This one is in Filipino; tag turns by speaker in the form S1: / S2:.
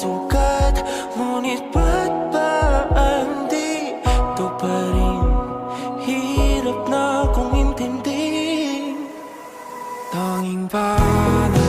S1: sungkat Ngunit ba't ba hindi Ito pa rin? Hirap na kong intindi. Tanging ba na